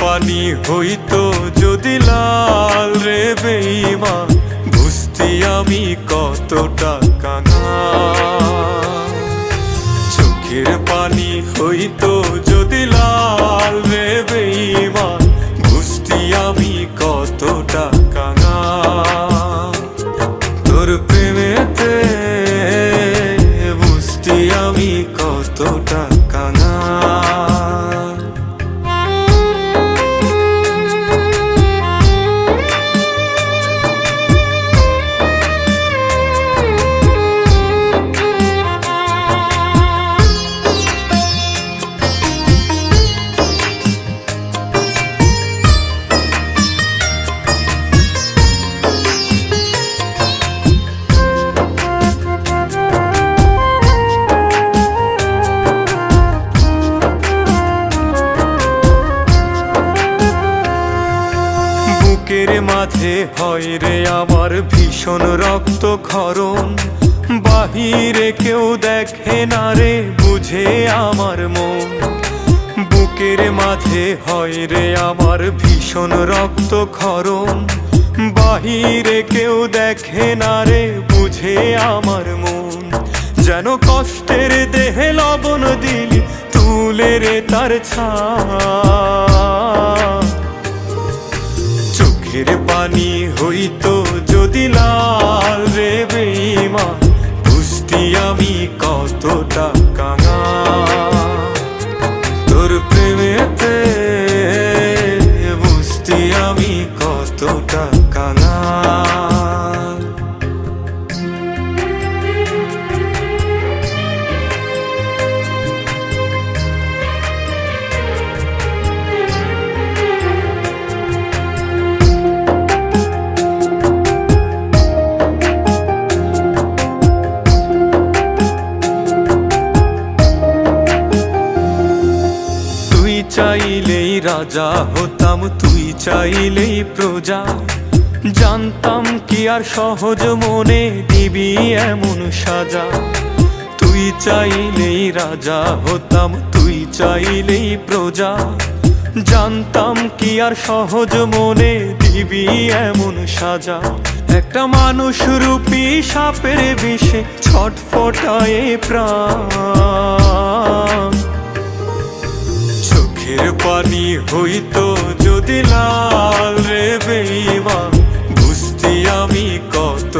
পানি হইতো যদি লাল রে বেইমা বুঝতি আমি কতটা কাঙা চোখের পানি হইতো যদি লাল রে বেইমা বুঝতি আমি কতটা কাঙা তোর প্রেমেতে বুঝতি আমি কতটা বুকের মাঝে হয় রে আমার ভীষণ রক্ত ক্ষরণ বাহিরে কেউ দেখে না রে, বুঝে আমার মন। বুকের মাঝে হয় রে আমার ভীষণ রক্ত ক্ষরণ বাহিরে কেউ দেখে না রে, বুঝে আমার মন। যেন কষ্টের দেহে লবণ দিলি, তুলে রে তার ছা চোখের পানি হইতো যদি লাল রে বেইমা পুষ্টি আমি কতটা কাঙা রাজা হতাম, তুই চাইলেই প্রজা। জানতাম কি আর সহজ মনে দিবি এমন সাজা। তুই চাইলেই রাজা হতাম, তুই চাইলেই প্রজা। জানতাম কি আর সহজ মনে দিবি এমন সাজা। একটা মানুষ রূপী সাপের বিষে ছটফটায় প্রাণ। পানি হইত যদি লাল রে বেইমা বুঝতি আমি কত